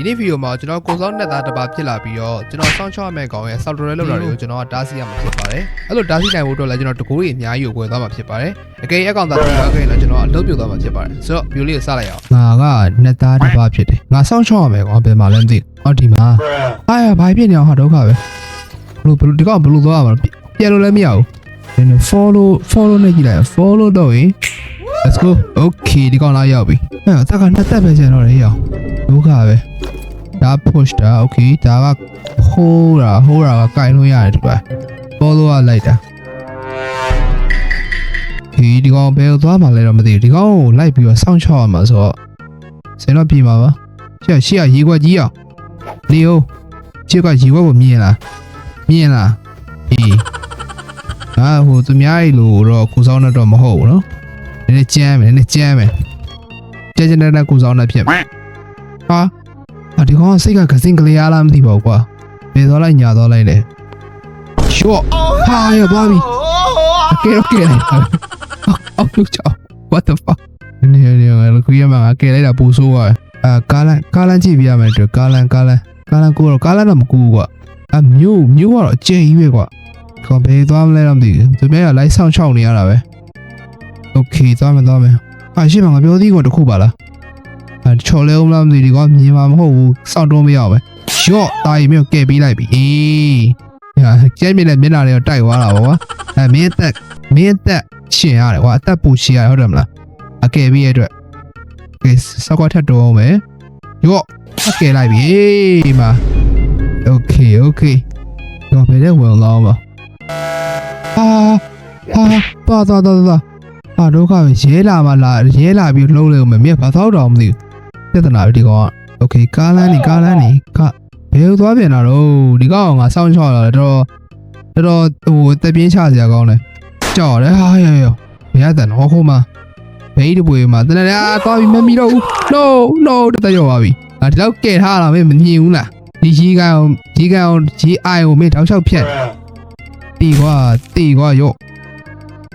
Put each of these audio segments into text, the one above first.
ဒီနေ့ဗီဒီယိုမှာကျွန်တော်ကိုစောင်းနဲ့သားတစ်ပါဖြစ်လာပြီးတော့ကျွန်တော်စောင့်ချောက်မဲ့ကောင်ရဲ့ software လောက်တာတွေကိုကျွန်တော်ကတားဆီးရမှာဖြစ်ပါတယ်အဲ့လိုတားဆီးနိုင်ဖို့အတွက်လည်းကျွန်တော်တကူကြီးအများကြီးကိုဝယ်သွားမှာဖြစ်ပါတယ်အကယ်အကောင်သားတစ်ပါခဲ့ရင်လည်းကျွန်တော်အလုပ်ပြုတ်သွားမှာဖြစ်ပါတယ်ဆိုတော့ view လေးကိုစလိုက်အောင်ငါကနှစ်သားတစ်ပါဖြစ်တယ်ငါစောင့်ချောက်ရမယ်ကောင်ဘယ်မှာလဲမသိဘူးအော်ဒီမှာအားရဘာဖြစ်နေအောင်ဟာဒုက္ခပဲဘလို့ဘလို့ဒီကောင်ဘလို့သွားရမှာလဲပြန်လို့လည်းမရဘူးဒီနေ့ follow follow နဲ့ကြည့်လိုက် follow တော့ရင် let's go okay ဒီကောင်လာရောက်ပြီအဲ့တော့တက်ကနှစ်သက်ပဲကျန်တော့လေရောက်ဒုက္ခပဲဒါ push တာ okay ဒါက hold တာ hold တာကကင်လို့ရတယ်ဒီပါ follow ကလိုက်တာဒီဒီကောင်ဘယ်ကိုသွားမှလဲတော့မသိဘူးဒီကောင်ကိုလိုက်ပြီးတော့စောင့်ချောက်ရမှာဆိုတော့စင်တော့ပြင်ပါပါရှေ့ရှေ့ကရေခွက်ကြီးအောင်လီယိုရှေ့ကရေခွက်ကိုမြင်လားမြင်လားအေးအာဟိုသူများကြီးလို့တော့ကိုစောင်းတော့မဟုတ်ဘူးနော် နည်းနည်းကြမ်းမယ်နည်းနည်းကြမ်းမယ်ကြမ်းကြမ်းတဲ့ကိုစောင်းနဲ့ဖြစ်မယ်ဟာ啊，ဒီကောင်ကစိတ်ကကစင်ကလေးအားလားမသိပါဘူးကွာ။ဘယ်သွားလိုက်ညာသွားလိုက်လဲ။ရှော့ဟာရသွားပြီ။အကဲတော့ကဲလိုက်တာ။အောက်လို့ချော What the fuck နေနေနေကိုရမှာကဲလိုက်တာပူဆိုးသွား။အာကားလန်ကားလန်ကြည့်ပြရမယ်တို့ကားလန်ကားလန်ကားလန်ကိုတော့ကားလန်တော့မကူဘူးကွာ။အမျိုးမျိုးကတော့အကျဉ်းကြီးပဲကွာ။ခေါ်ဘယ်သွားမလဲတော့မသိဘူး။သူမဲကလိုက်ဆောင်ချောက်နေရတာပဲ။ Okay သွားမယ်သွားမယ်။အာရှေ့မှာငါပြောသေးကွာတခုပါလား။ အဲချော်လဲအောင်လားမသိဒီကောင်မြင်မှာမဟုတ်ဘူးစောင့်တွန်းမရအောင်ပဲရော့တာရီမျိုးကဲပေးလိုက်ပြီအေးဟာကျဲမြင့်တဲ့မျက်နှာတွေကတိုက်သွားတာပေါ့ကွာအဲမင်းသက်မင်းသက်ရှင်ရတယ်ကွာအသက်ပူရှင်ရတယ်ဟုတ်တယ်မလားအကဲပေးရတဲ့အတွက်ကဲစောက်ကထက်တော့အောင်မယ်ရော့အကဲလိုက်ပြီအေးမှာโอเคโอเคတော့ဘယ်နဲ့ဝင်လာအောင်ပါဟာဟာသွားသွားသွားသွား ဟာဒုက္ခပဲရဲလာမှလာရဲလာပြီးလှုပ်လို့မမြက်ဘာသောက်တော့မသိဘူးပြဿနာပဲဒီကောင်ကโอเคကားလန်းနေကားလန်းနေကဘယ်လိုသွားပြန်တာတော့ဒီကောင်ကငါစောင့်ချောက်လာတယ်တော်တော်တော်ဟိုတက်ပြင်းချစရာကောင်းတယ်ကြောက်တယ်ဟာရရဘယ်ရတဲ့နော်ဟိုမှာဘေးတပွေမှာတနေ့အာသွားပြီးမမီတော့ဘူး no no တက်ရောက်ပါပြီငါဒီလောက်ကဲထားလာမင်းမမြင်ဘူးလားဒီကြီးကောင်ကြီးကောင်ကြီးအိုင်ကိုမင်းတောက်လျှောက်ဖြတ်တီကွာတီကွာရော့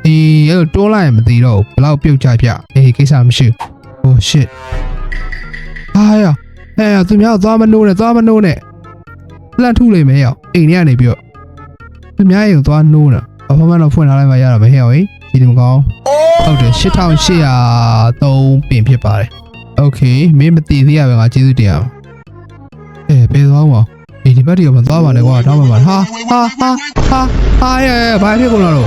ဒီအဲ့လိုတိုးလိုက်ရင်မသေးတော့ဘူးဘလောက်ပြုတ်ကြပြအေးကိစ္စမရှိဘူး oh shit အာရအဲသူများသွားမနိုးနဲ့သွားမနိုးနဲ့လှန်ထုလိမ့်မယ်ရောက်အိမ်ထဲကနေပြီးတော့သူများအိမ်ကိုသွားနိုးတာဘာမှမတော့ဖွင့်ထားလိုက်မှရတော့မဟဲ့ရောက်ရေဒီမကောင်းဟုတ်တယ်8803ပင်ဖြစ်ပါတယ် okay မင်းမတည်သေးရပဲငါကျေးဇူးတင်ရအောင်အဲဘယ်သွားမှာ အေးဒီဘက်တည်းကမသွားပါနဲ့ကွာတောင်းပါပါဟာဟာဟာဟာဟာရရဘာဖြစ်ကုန်တော့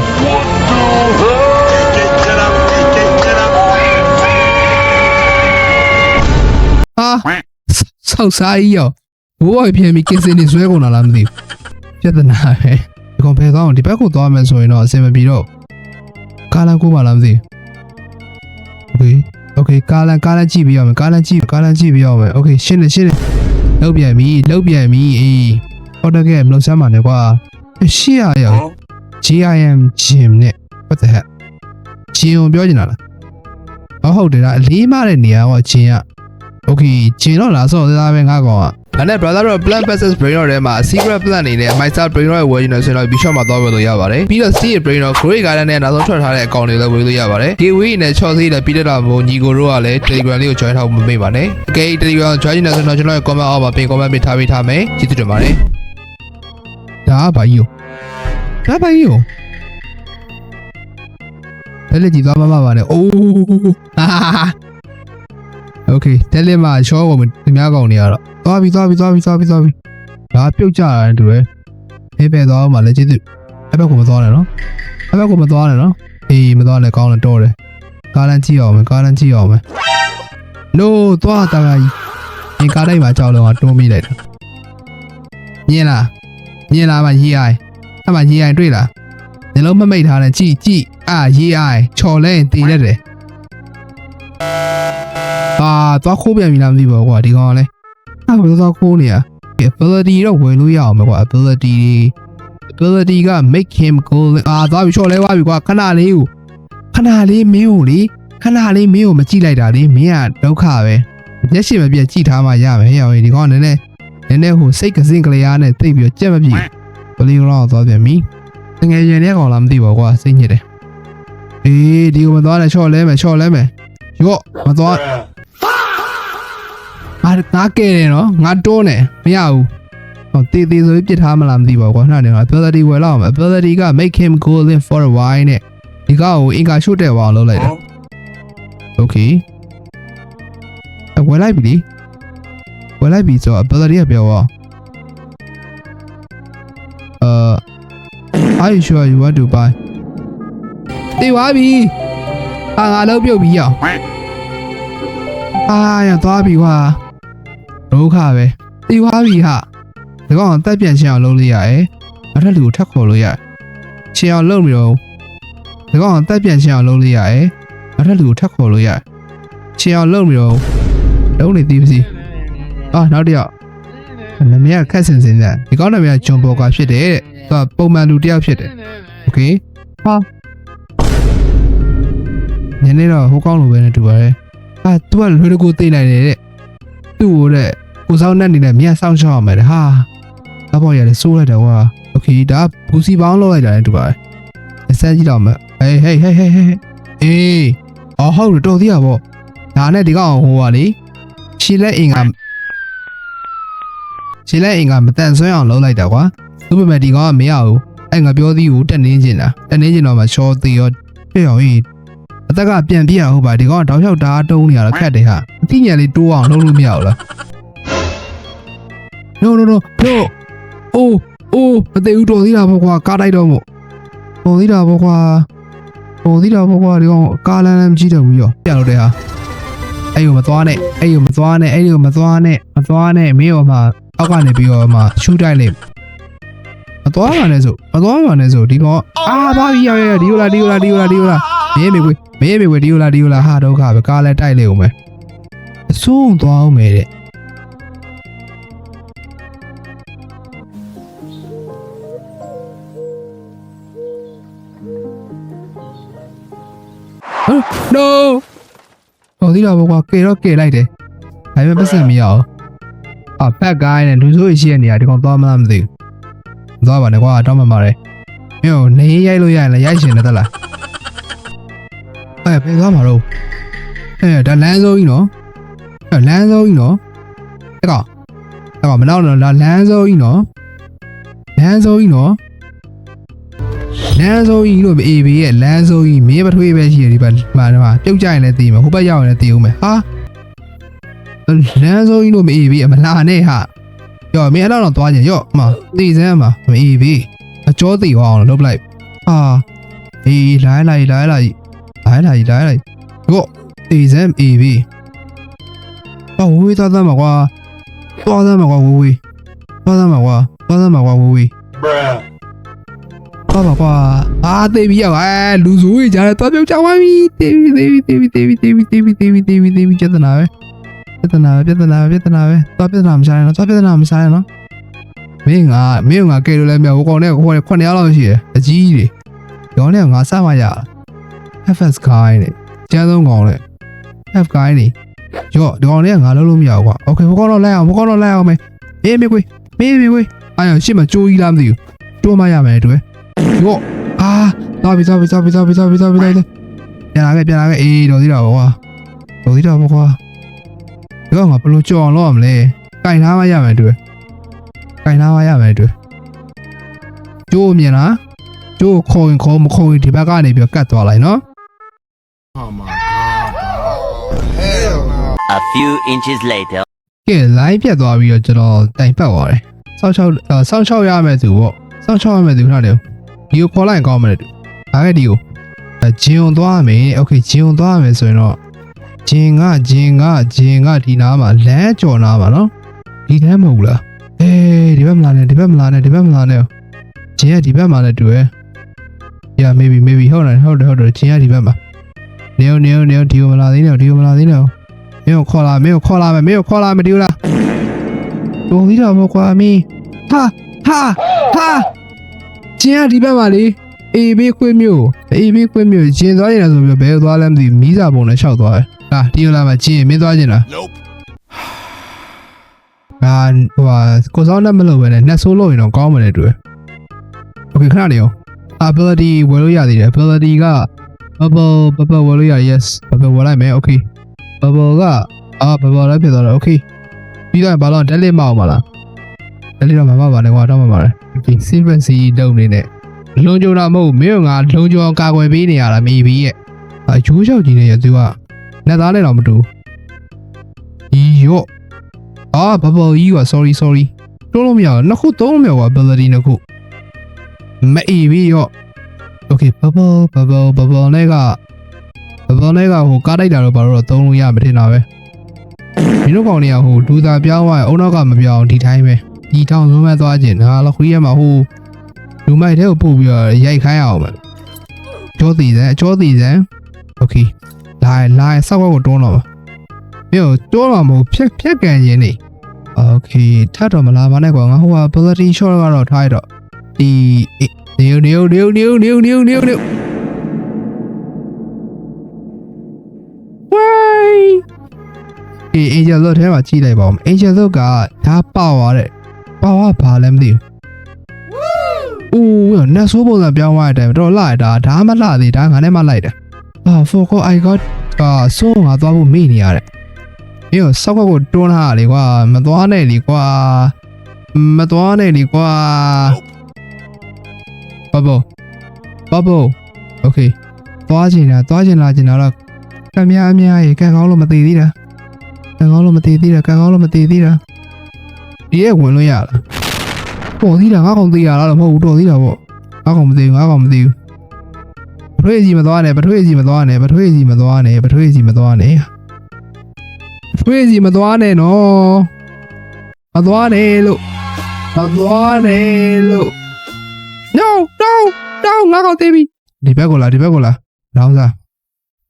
ဟာဆောက်စားကြီးရောဘိုးဘွားပြန်ပြီးကင်းစင်နေဆွဲကုန်လာလားမသိဘူးပြဿနာပဲဒီကောင်ဖယ်သွားအောင်ဒီဘက်ကိုသွားမယ်ဆိုရင်တော့အဆင်မပြေတော့ကားလန်ကိုပါလားမသိဘူးโอเคโอเคကားလန်ကားလန်ကြည့်ပြရမယ်ကားလန်ကြည့်ကားလန်ကြည့်ပြရမယ်โอเคရှင်းနေရှင်းနေ လောက်ပြန်ပြီလောက်ပြန်ပြီအေးဟောတကဲမလုံးစမ်းပါနဲ့ကွာအရှိရရော GIM gym နဲ့ what the heck gym ပြောချင်တာလားဟုတ်ဟုတ်တယ်ဒါအလေးမတဲ့နေရာက gym က okay gym တော့လာစော့သားပဲငါကောင်က ဒါနဲ့ brother တို့ plan versus brain တို့ထဲမှာ secret plan အနေနဲ့ my star brain တို့ရဲ့ဝယ်ယူနေဆိုရင်တော့ bishop မှာသွားဝယ်လို့ရပါတယ်ပြီးတော့ secret brain တို့ great garden နဲ့နောက်ဆုံးထွက်ထားတဲ့အကောင့်တွေလည်းဝယ်လို့ရပါတယ် gateway နဲ့ short sale နဲ့ပြီးတော့မို့ညီကိုတို့ကလည်း telegram လေးကို join ထားဖို့မမေ့ပါနဲ့အကယ် telegram join နေဆိုတော့ကျွန်တော်ရဲ့ comment အောက်မှာပင် comment ပေးထားပေးထားမယ်ကျေးဇူးတင်ပါတယ်ဒါကဘာကြီးရောဒါဘာကြီးရောတယ်လေကြည့်သွားမှမပါနဲ့အိုးဟာโอเคတယ်လေမှာရှော့ကုန်သူများကောင်နေရတော့ သွားပြီသွားပြီသွားပြီသွားပြီသွားပြီဒါပြုတ်ကြတာတူပဲဖေးပဲသွားမှလည်းကျေးဇူးအဲ့ဘက်ကမသွားနဲ့နော်အဲ့ဘက်ကမသွားနဲ့နော်အေးမသွားနဲ့ကောင်းတယ်တော့တယ်ကားလန်းကြည့်အောင်မယ်ကားလန်းကြည့်အောင်မယ် no သွားတာကြီးအင်ကားတိုင်းမှာကြောက်လုံးကတွန်းမိလိုက်တယ်မြင်လားမြင်လားမရေးအိုင်အဲ့မှာရေးအိုင်တွေ့လားနှလုံးမမိတ်ထားနဲ့ကြည့်ကြည့်အာရေးအိုင်ချော်လဲရင်တည်ရက်တယ်အာသွားခိုးပြန်ပြီလားမသိပါဘူးကွာဒီကောင်ကလည်း အဲ့ဘယ်လိုသွားခိုးနေရ ability တော့ဝယ်လို့ရအောင်ပဲကွာ ability ability က make him go အာသွားပြီချော့လဲသွားပြီကွာခဏလေးကိုခဏလေးမင်းကိုလေခဏလေးမင်းကိုမကြည့်လိုက်တာလေမင်းကဒုက္ခပဲမျက်ရှိမပြတ်ကြည့်ထားမှရမယ်ဟဲ့ရောဒီကောင်ကလည်းနည်းနည်းနည်းဟိုစိတ်ကစင်ကလေးအားနဲ့တိတ်ပြီးတော့ကြက်မပြေဘလီရောသွားပြန်ပြီတကယ်ရင်တဲ့ကောင်လားမသိပါဘူးကွာစိတ်ညစ်တယ်အေးဒီကိုမသွားနဲ့ချော့လဲမယ်ချော့လဲမယ်ရော့မသွားဟာ ငါငါကဲတယ်နော်ငါတွန်းတယ်မရဘူးဟောတေးသေးဆိုပြီးပြစ်ထားမလားမသိပါဘူးကွာနှာနေတော့ ability ဝယ်လောက်အောင် ability က make him golden for a while နဲ့ဒီကောင်ကိုအင်္ဂါရှုတ်တဲ့ဝအောင်လုပ်လိုက်တာ okay အဝယ်လိုက်ပြီလေဝယ်လိုက်ပြီဆိုတော့ ability ကပြောပါအာ are you sure you want to buy တေးပါပြီအာငါလုံးပြုတ်ပြီရောက်အာရသွားပြီကွာ ဒုက္ခပဲတေးပါပြီဟာဒီကောင်ကတက်ပြန်ချင်အောင်လုပ်လို့ရတယ်နောက်ထပ်လူကိုထပ်ခေါ်လို့ရတယ်ချင်အောင်လုပ်ပြီးတော့ဒီကောင်ကတက်ပြန်ချင်အောင်လုပ်လို့ရတယ်နောက်ထပ်လူကိုထပ်ခေါ်လို့ရတယ်ချင်အောင်လုပ်ပြီးတော့လုံးနေသေးပါစီအာနောက်တစ်ယောက်နမရခက်စင်စင်နဲ့ဒီကောင်နမရဂျွန်ဘော်ကာဖြစ်တယ်တဲ့သူကပုံမှန်လူတစ်ယောက်ဖြစ်တယ်โอเคဟာညနေတော့ဟိုကောင်းလိုပဲနဲ့တူပါတယ်အာ तू ကလွယ်တကူသိနိုင်တယ်တဲ့ သူ့ကိုတဲ့ကိုစောင်းနဲ့နေတဲ့မြတ်စောင်းရှောက်ရမယ်တဲ့ဟာတော့ပေါ်ရတယ်စိုးလိုက်တယ်ကွာโอเคဒါဘူစီပေါင်းလောက်လိုက်တာနဲ့တူပါတယ်အစမ်းကြည့်တော့မယ်ဟေးဟေးဟေးဟေးဟေးအေးအော်ဟုတ်တယ်တော်သေးရပေါ့ဒါနဲ့ဒီကောင်ဟိုပါလေရှီလက်အင်ကရှီလက်အင်ကမတန်ဆွမ်းအောင်လုပ်လိုက်တာကွာသူ့ပေမဲ့ဒီကောင်ကမရဘူးအဲ့ငါပြောသေးဘူးတက်နေကျင်တာတက်နေကျင်တော့မှချောသေးရောပြည့်အောင်ကြီးအသက်ကပြန်ပြရဟုတ်ပါဒီကောင်ကတောက်လျှောက်တားတုံးနေရတော့ခက်တယ်ဟာ အတိညာလေးတိုးအောင်လုပ်လို့မရဘူးလား no no no no အိုးအိုးမသိဘူးတော်သေးတာပေါ့ကွာကားတိုက်တော့မို့တော်သေးတာပေါ့ကွာတော်သေးတာပေါ့ကွာဒီကောင်ကားလမ်းလမ်းမကြည့်တော့ဘူးရောပြလို့တဲ့ဟာအဲ့ကိုမသွားနဲ့အဲ့ကိုမသွားနဲ့အဲ့ကိုမသွားနဲ့မသွားနဲ့မင်းရောမှအောက်ကနေပြီးတော့မှရှူးတိုက်လိုက်မသွားပါနဲ့ဆိုမသွားပါနဲ့ဆိုဒီကောင်အာသွားပြီရောက်ရဒီလိုလားဒီလိုလားဒီလိုလားဒီလိုလားမင်းမေကွေမင်းမေကွေဒီလိုလားဒီလိုလားဟာဒုက္ခပဲကားလည်းတိုက်လိုက်အောင်မယ် အဆုံးသွားအောင်မယ်တဲ့ no ဟောဒီလာဘောကွာကေတော့ကေလိုက်တယ်ဒါပေမဲ့ပတ်စံမရအောင်အာဘက်ကိုင်းနဲ့လူဆိုးရှိတဲ့နေရာဒီကောင်သွားမလားမသိဘူးသွားပါနဲ့ကွာတောင်းမှမှာတယ်မြို့နေရိုက်လို့ရရင်လည်းရိုက်ရှင်နေသလားအဲ့ဘယ်သွားမှာတော့အဲ့ဒါလမ်းစိုးကြီးနော် အဲ့လမ်းဆုံးကြီးနော်တကောင်တကောင်မလောက်တော့လမ်းဆုံးကြီးနော်လမ်းဆုံးကြီးနော်လမ်းဆုံးကြီးလို့အေဘေးရဲ့လမ်းဆုံးကြီးမင်းပထွေးပဲရှိတယ်ဒီဘက်မှာတော့ပြုတ်ကြရင်လည်းသိမှာဟိုဘက်ရောက်ရင်လည်းသိဦးမယ်ဟာလမ်းဆုံးကြီးလို့မအေဘေးမလာနဲ့ဟာရော့မင်းအဲ့တော့သွားကြရော့မသိစမ်းမှာမအေဘေးအကျော်သိအောင်လုပ်လိုက်ဟာအေးလိုက်လိုက်လိုက်လိုက်လိုက်လိုက်လိုက်ကိုသိစမ်းအေဘေး ဟောဝေးသွားသားမှာကွာသွားသားမှာကွာဝေးဝေးသွားသားမှာကွာသွားသားမှာကွာဝေးဝေး Bruh. ပါပါကွာအာတေးပြီးရောက်အဲလူစုကြီးကြားတယ်တော့ပြုတ်ကြပါပြီတေးပြီးတေးပြီးတေးပြီးတေးပြီးတေးပြီးတေးပြီးတေးပြီးတေးပြီးတေးပြီးပြဿနာပဲပြဿနာပဲပြဿနာပဲပြဿနာပဲတော့ပြဿနာမဆိုင်နော်တော့ပြဿနာမဆိုင်နော်မင်းငါမင်းငါကဲလို့လဲမြောက်ကောင်နဲ့ခေါ်တယ်9ယောက်လောက်ရှိတယ်အကြီးကြီးရောင်းနဲ့ငါစမှရ FS guy နဲ့ကျန်းဆုံးကောင်နဲ့ F guy နဲ့ ရောဒီကောင်နဲ့ငါလုံးလို့မရဘူးကွာ Okay ဘကောင်တော့လိုက်အောင်ဘကောင်တော့လိုက်အောင်မေးမေးမေးကွေးမေးမေးကွေးအာရရှစ်မကြိုးကြီးလားမသိဘူးတိုးမရမယ်တွေ့哟啊！သွားပြီသွားပြီသွားပြီသွားပြီသွားပြီသွားပြီသွားပြီပြန်လာခဲ့ပြန်လာခဲ့အေးတော်သေးတာပေါ့ကွာတော်သေးတာပေါ့ကွာဒီကောင်ကဘယ်လိုကြော်အောင်လုပ်ရမလဲကင်ထားမှရမယ်တွေ့ကင်ထားမှရမယ်တွေ့ကျိုးမြင်လားကျိုးခေါ်ရင်ခေါ်မခေါ်ရင်ဒီဘက်ကနေပြီးကတ်သွားလိုက်နော် Oh my god. Hell no. A few inches later ကဲ line ပြတ်သွားပြီးတော့ကျွန်တော်တိုင်ပတ်သွားတယ်။စောင့်ချောက်စောင့်ချောက်ရမယ်သူပေါ့။စောင့်ချောက်ရမယ်သူခဏလေး။ဒီကိုခေါ်လိုက်ကောင်းမယ်တူ။ဒါကဒီကိုဂျင်ုံသွားရမယ်။ Okay ဂျင်ုံသွားရမယ်ဆိုရင်တော့ဂျင်ကဂျင်ကဂျင်ကဒီနားမှာလမ်းကြော်နားမှာနော်။ဒီကမ်းမဟုတ်လား။အေးဒီဘက်မလာနဲ့ဒီဘက်မလာနဲ့ဒီဘက်မလာနဲ့။ဂျင်ကဒီဘက်မှာလည်းတူရဲ့။ Yeah maybe maybe ဟုတ်တယ်ဟုတ်တယ်ဟုတ်တယ်ဂျင်ကဒီဘက်မှာ။နေ ਨੇ နေ ਨੇ ဒီကိုမလာသေးနဲ့ဒီကိုမလာသေးနဲ့။ င်းကိုခေါ်လာမင်းကိုခေါ်လာမယ်မင်းကိုခေါ်လာမယ်ဒီလိုလားတော်သေးတာပေါ့ကွာမင်းဟာဟာဟာကျင်းကဒီဘက်မှာလေအေးဘေးခွေးမျိုးအေးဘေးခွေးမျိုးကျင်းသွားနေတာဆိုပြီးတော့ဘယ်သွားလဲမသိဘူးမီးစာပုံနဲ့ရှောက်သွားတယ်ဟာဒီလိုလားမကျင်းမင်းသွားကျင်လား Nope. ငါဟိုဟာကိုစောင်းနဲ့မလုပ်ပဲနဲ့နှက်ဆိုးလို့ရင်တော့ကောင်းမယ်လေတွေ့โอเคခဏနေရော ability ဝယ်လို့ရသေးတယ် ability က bubble bubble ဝယ်လို့ရ yes bubble ဝယ်လိုက်မယ် okay bubble ကအာ bubble လည်းဖြစ်သွားတယ် okay ပြီးတော့ဘာလို့တက်လက်မအောင်မလားတက်လက်တော့မမပါနဲ့ကွာတော့မပါနဲ့ဒီ silver sea တုံနေနဲ့လုံကြုံတာမဟုတ်မင်းကငါလုံကြုံအောင်ကာကွယ်ပေးနေရတာမေဘီရဲ့အကျိုးချောက်ကြီးနေရသူကလက်သားနဲ့တော့မတူဒီရော့အာဘဘကြီးက sorry sorry တိုးလို့မရဘူးနှစ်ခုသုံးလို့မရဘူး ability နှစ်ခုမအေးပြီးရော့ okay bubble bubble bubble နဲ့က ။ဘဘောလဲကဟိုကားတိုက်တာတော့ဘာလို့တော့သုံးလို့ရမထင်တာပဲ။မင်းတို့ကောင်တွေကဟိုလူသာပြောင်းသွားအုံနောက်ကမပြောင်းဒီတိုင်းပဲ။ညီထောင်ဆုံးမသွားခြင်းဒါလည်းခွေးရမှာဟိုလူမိုက်တဲ့ကိုပို့ပြီးတော့ရိုက်ခိုင်းအောင်ပဲ။ကြောသေးတယ်အကြောသေးတယ်။ Okay ။လာလာဆောက်ဝက်ကိုတွန်းတော့ပါ။မင်းတို့တွန်းတော့မဟုတ်ဖြက်ဖြက်ကန်ရင်နေ။ Okay ထပ်တော့မလာပါနဲ့ကွာငါဟိုက bulletin shot ကတော့ထားရတော့ဒီနေနေနေနေနေနေနေ အေး angel လုတ်ထဲမှာကြည့်လိုက်ပါဦး angel လုတ်ကဒါပေါသွားတဲ့ပေါကဘာလဲမသိဘူးဦးနတ်ဆိုးပုံစံပြောင်းသွားတဲ့အတိုင်းတော့လာတာဒါမှလာသေးဒါငါနဲ့မှလိုက်တယ်အာ focus i got အာဆိုးငါသွားဖို့မေ့နေရတယ်မင်းစောက်ကကိုတွန်းထားလေကွာမသွားနဲ့လေကွာမသွားနဲ့လေကွာ bubble bubble okay သွားချင်တာသွားချင်လာချင်တာတော့ကံများအများရေကံကောင်းလို့မသိသေးတာ ကံကောင်းလို့မတည်သေးတာကံကောင်းလို့မတည်သေးတာဒီရဲ့ဝင်လို့ရလားပေါ်သေးတာငါကောင်သေးရလားတော့မဟုတ်ဘူးတော်သေးတာပေါ့ငါကောင်မသေးဘူးငါကောင်မသေးဘူးပထွေးစီမသွားနဲ့ပထွေးစီမသွားနဲ့ပထွေးစီမသွားနဲ့ပထွေးစီမသွားနဲ့ပထွေးစီမသွားနဲ့နော်မသွားနဲ့လို့မသွားနဲ့လို့ no no no ငါကောင်သေးပြီဒီဘက်ကိုလာဒီဘက်ကိုလာလောင်းစား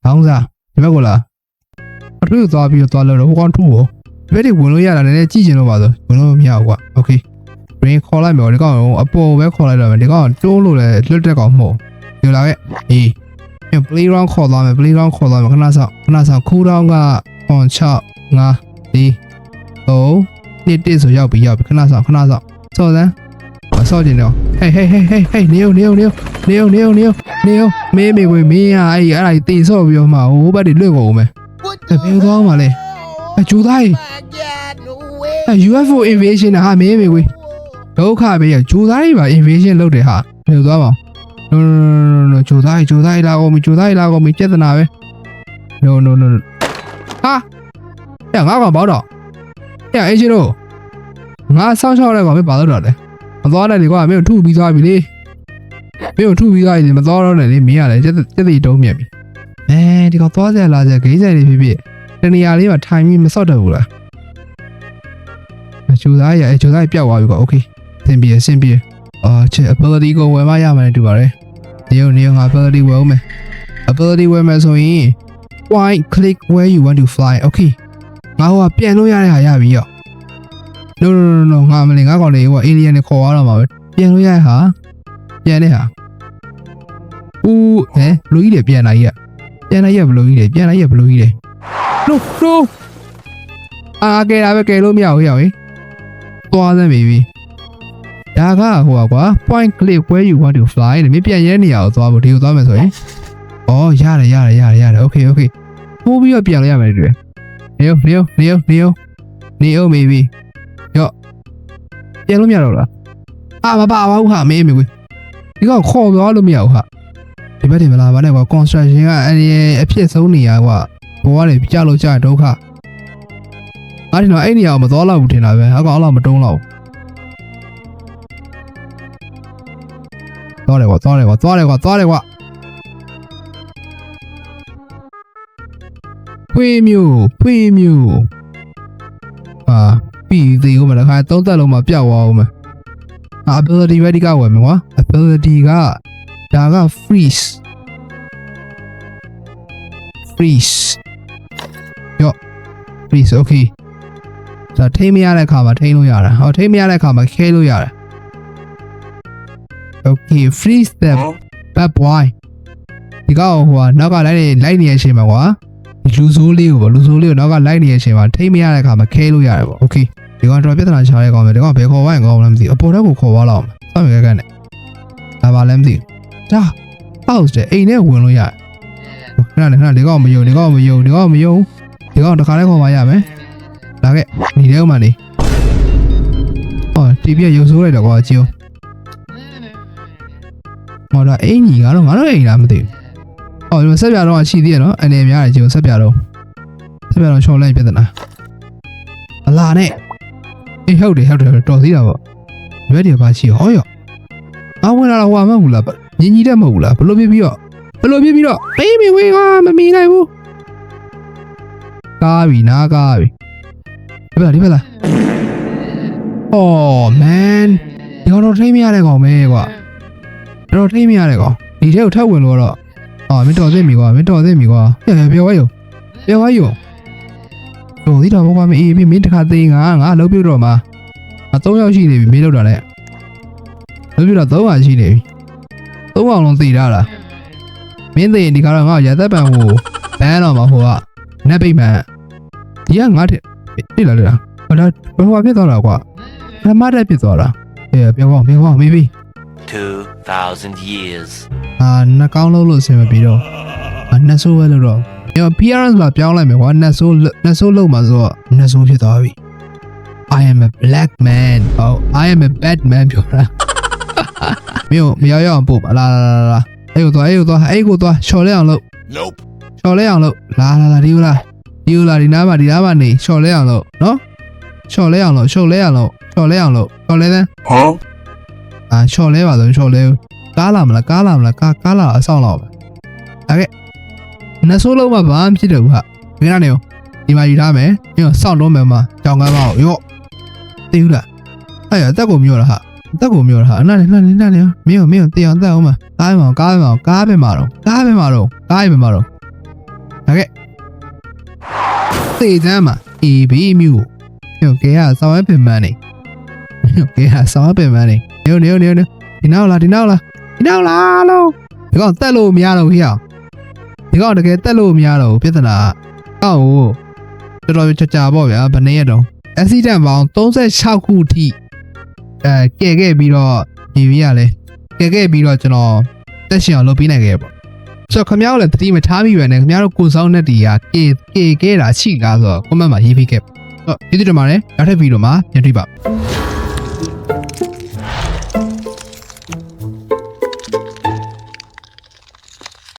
လောင်းစားဒီဘက်ကိုလာ အထွေးသွားပြီးတော့သွားလို့တော့ဟိုကောင်ထူရောဒီဘက်တွေဝင်လို့ရတာလည်းကြည့်ချင်လို့ပါဆိုဝင်လို့မရဘူးကွာโอเค brain ခေါ်လိုက်မယ်ဒီကောင်အပေါ်ပဲခေါ်လိုက်တော့မယ်ဒီကောင်တိုးလို့လည်းလွတ်တဲ့ကောင်မဟုတ်ဒီလာခဲ့အေး play round ခေါ်သွားမယ် play round ခေါ်သွားမယ်ခဏဆောင်ခဏဆောင် cool down က on 6 5 4 3နှစ်တစ်ဆိုရောက်ပြီရောက်ပြီခဏဆောင်ခဏဆောင်စောစမ်းမစောကျင်တော့ hey hey hey hey hey နေုံနေုံနေုံနေုံနေုံနေုံနေုံမေးမေးကိုမင်းอ่ะအဲ့ဒီအဲ့ဒါတင်ဆော့ပြီးတော့မှဟိုဘက်တွေလွတ်ကုန်မယ် တပင်းသွားမှာလဲအကျိုးသားကြီးအဲ UFO invasion ဟာမင်းမေကွေဒုက္ခပဲရဂျိုသားကြီးပါ invasion လုပ်တယ်ဟာဘယ်လိုသွားပါ no no no no ဂျိုသားကြီးဂျိုသားကြီးလာကုန်ပြီဂျိုသားကြီးလာကုန်ပြီပြဿနာပဲ no no no ဟာညငါကောင်ပေါ့တော့ညအချင်းတို့ငါစောင်းချောက်တဲ့ကောင်မင်းပါတော့တယ်မသွားနဲ့လေကွာမင်းတို့ထုပြီးသွားပြီလေမင်းတို့ထုပြီးသွားပြီမသွားတော့နဲ့လေမင်းရတယ်စက်စက်တီတုံးမြက်ပြီ အဲဒီကောင်သွားကြလာကြဂိမ်းဆိုင်တွေဖြစ်ဖြစ်တနေရာလေးမှာထိုင်ပြီးမစော့တတ်ဘူးလား အကျိုးသားရအကျိုးသားပျောက်သွားပြီကွာโอเคသင်ပြေအဆင်ပြေအာချစ် ability ကိုဝယ်မရမှန်းတူပါတယ်နေုံနေုံငါ ability ဝယ်ဦးမယ် ability ဝယ်မယ်ဆိုရင် point click where you want to fly okay ငါဟိုကပြန်လို့ရတဲ့ဟာရပြီရော no no no no ငါမလေးငါကောင်လေးဟို alien နဲ့ခေါ်သွားတော့မှာပဲပြန်လို့ရတဲ့ဟာပြန်တဲ့ဟာဦးဟဲဘလူးကြီးတွေပြန်လာကြီးอ่ะ ပြန်လာကြီးဘလူးကြီးတွေပြန်လာကြီးဘလူးကြီးတွေ no no အာကဲတာပဲကဲလို့မရဘူးရောက်ဟေးသွားစမ်းပြီပြီဒါကဟိုပါကွာ point click where you want to fly တဲ့မြပြန်ရဲနေရအောင်သွားဖို့ဒီကိုသွားမယ်ဆိုရင်ဩရတယ်ရတယ်ရတယ်ရတယ် okay okay ပို့ပြီးတော့ပြန်လို့ရမယ်တွေ့နေရောနေရောနေရောနေရောနေရော maybe ရော့ပြန်လို့မရတော့လားအာမပါဘူးဟာမေးမေးကွဒီကခေါ်သွားလို့မရဘူးဟာ ဒီဘက်တွေမလာပါနဲ့ကွာ construction ကအရင်အဖြစ်ဆုံးနေရကွာဘောကနေကြောက်လို့ကြာဒုက္ခငါထင်တော့အဲ့နေရာကိုမသွားတော့ဘူးထင်တာပဲအကောင်အဲ့လောက်မတုံးတော့ဘူးသွားတယ်ကွာသွားတယ်ကွာသွားတယ်ကွာသွားတယ်ကွာဖွေးမျိုးဖွေးမျိုးအာပြီးသေးဦးမလားခါသုံးသက်လုံးမှာပျောက်သွားအောင်မယ်အာ ability ပဲဒီကဝယ်မယ်ကွာ ability က ဒါက freeze freeze ယော freeze okay ဒါထိမရတဲ့အခါမှာထိလို့ရတာဟောထိမရတဲ့အခါမှာခဲလို့ရတယ် okay freeze them bad boy ဒီကောင်ဟိုကနောက်ကလိုက်နေလိုက်နေရရှင်မှာကွာလူဆိုးလေးကိုပေါ့လူဆိုးလေးကိုနောက်ကလိုက်နေရရှင်မှာထိမရတဲ့အခါမှာခဲလို့ရတယ်ပေါ့ okay ဒီကောင်တော့ပြဿနာရှာတဲ့ကောင်ပဲဒီကောင်ဘယ်ခေါ်ဝိုင်းကောင်လဲမသိဘူးအပေါ်ထက်ကိုခေါ်သွားလောက်အောင်စောင့်ရခဲ့နဲ့ဒါပါလဲမသိဘူး ဒါ house တဲ့အိမ်နဲ့ဝင်လို့ရတယ်ခဏနဲ့ခဏဒီကောင်မယုံဒီကောင်မယုံဒီကောင်မယုံဒီကောင်တစ်ခါတည်းခေါ်ပါရမယ်လာလာခဲ့နေတယ်ဥမာနေဟောတီပြရုပ်ဆိုးလိုက်တော့ကွာအချင်းဟောဒါအင်ကြီးကတော့ငါတို့အိမ်လားမသိဘူးဟောဒီမှာဆက်ပြတော့ရှိသေးရနော်အနေများတယ်ချင်းဆက်ပြတော့ဆက်ပြတော့ချော်လိုက်ပြဿနာအလာနဲ့အေးဟုတ်တယ်ဟုတ်တယ်ဟုတ်တယ်တော်သေးတာပေါ့ရွက်တယ်ပါရှိဟောရောအဝင်လာတော့ဟွာမဟုတ်ဘူးလား ညင်ကြီးတက်မဟုတ်ဘူးလားဘလို့ပြပြီးတော့ဘလို့ပြပြီးတော့ပေးမဝေးကမမီနိုင်ဘူးကားပြီနားကားပြီဒီဘက်ဒီဘက်လားအော်မန်ဒီကတော့ထိမ့်မရတဲ့ကောင်ပဲကွာတော့ထိမ့်မရတဲ့ကောင်ဒီထဲကိုထပ်ဝင်လို့တော့အော်မင်းတော်သိပြီကွာမင်းတော်သိပြီကွာဟဲ့ပြောဝါယောပြောဝါယောတော်သေးတော့ကွာမင်းအေးမင်းတခါသေးငါငါလုံးပြုတ်တော့မှာအသုံးယောက်ရှိနေပြီမင်းလောက်တာနဲ့လုံးပြုတ်တော့သုံးပါရှိနေပြီ သုံးအောင်လုံးသေတာလားမင်းသေရင်ဒီကတော့ငါရသက်ပံဟိုဘန်းတော့မှာဟိုကနက်ပိတ်မှန်ဒီကငါတဲ့တိလာလေလားဟိုဒါဘယ်ဟိုဖြစ်သွားတာကွာဓမ္မတက်ဖြစ်သွားတာအေးပြောကောင်းပြောကောင်းမေးပြီ2,000 years. အာနှကောင်းလုံးလို့အဆင်မပြေတော့အာနှဆိုးပဲလို့တော့ည appearance မှာပြောင်းလိုက်မယ်ကွာနှဆိုးနှဆိုးလုံးမှာဆိုတော့နှဆိုးဖြစ်သွားပြီ I am a black man ဟော I am a bad man ပြောတာ မင်းမရောက်ရအောင်ပို့ပါလာလာလာလာအဲ့ကိုသွားအဲ့ကိုသွားအဲ့ကိုသွားချော်လဲအောင်လို့ Nope. ချော်လဲအောင်လို့လာလာလာဒီဦးလားဒီဦးလားဒီနားမှာဒီနားမှာနေချော်လဲအောင်လို့နော်ချော်လဲအောင်လို့ချော်လဲအောင်လို့ချော်လဲအောင်လို့ချော်လဲတဲ့ Huh? အာချော်လဲပါဆိုချော်လဲကားလာမလားကားလာမလားကားကားလာအဆောင်လောက်ပဲဒါကဲနဆိုးလုံးမှာဘာမှဖြစ်တယ်ဘူးဟာမင်းကနေရောဒီမှာယူထားမယ်ညောစောင့်တော့မယ်မှာကြောင်ကမ်းပါရော့သိဘူးလားအဲ့ရအသက်ကိုမျိုးလားဟာ အသက်ကိုမျိုးလားဟာအနာနေနာနေနာနေမင်းမင်းတေအောင်တက်အောင်မှာကားပဲမှာကားပဲမှာကားပဲမှာတော့ကားပဲမှာတော့ကားပဲမှာတော့ဒါကဲသေချမ်းမှာအေးဘီမျိုးညောကဲဟာစောင်းရပင်မန်းနေညောကဲဟာစောင်းရပင်မန်းနေညောညောညောညောဒီနောက်လားဒီနောက်လားဒီနောက်လားလို့ဒီကောင်တက်လို့မရတော့ဘူးဟေ့အောင်ဒီကောင်တကယ်တက်လို့မရတော့ဘူးပြဿနာကအောက်ကိုတော်တော်ကြာကြာပေါ့ဗျာဘယ်နှစ်ရက်တော့ accident ပေါင်း36ခုထိ အဲကဲခဲ့ပြီးတော့ညီမရလဲကဲခဲ့ပြီးတော့ကျွန်တော်တက်ရှင်အောင်လုပ်ပေးနိုင်ခဲ့ပေါ့ဆိုတော့ခင်ဗျားတို့လည်းတတိမထားမိပဲနဲ့ခင်ဗျားတို့ကိုယ်ဆောင်တဲ့တီကကေကေခဲ့တာရှိလားဆိုတော့ comment မှာရေးပေးခဲ့ပေါ့ဆိုတော့ကျေးဇူးတင်ပါတယ်နောက်ထပ်ဗီဒီယိုမှာပြန်တွေ့ပါ